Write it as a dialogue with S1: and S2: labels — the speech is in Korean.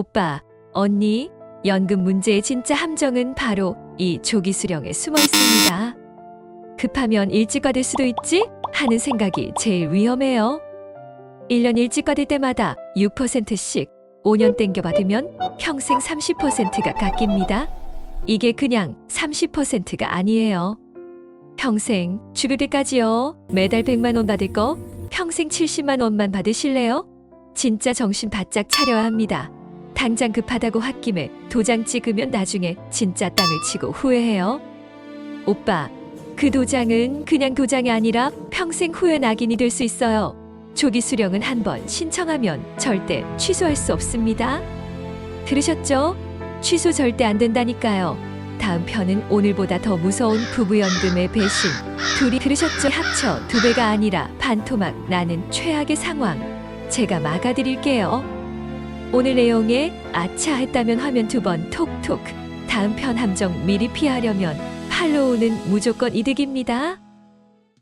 S1: 오빠, 언니, 연금 문제의 진짜 함정은 바로 이 조기 수령에 숨어 있습니다. 급하면 일찍 받을 수도 있지? 하는 생각이 제일 위험해요. 1년 일찍 받을 때마다 6%씩 5년 땡겨 받으면 평생 30%가 깎입니다. 이게 그냥 30%가 아니에요. 평생 죽을 때까지요. 매달 100만 원 받을 거 평생 70만 원만 받으실래요? 진짜 정신 바짝 차려야 합니다. 당장 급하다고 홧김에 도장 찍으면 나중에 진짜 땅을 치고 후회해요. 오빠, 그 도장은 그냥 도장이 아니라 평생 후회 낙인이 될 수 있어요. 조기 수령은 한 번 신청하면 절대 취소할 수 없습니다. 들으셨죠? 취소 절대 안 된다니까요. 다음 편은 오늘보다 더 무서운 부부연금의 배신. 둘이 들으셨죠? 합쳐 두 배가 아니라 반토막 나는 최악의 상황. 제가 막아드릴게요. 오늘 내용에 아차 했다면 화면 두 번 톡톡. 다음 편 함정 미리 피하려면 팔로우는 무조건 이득입니다.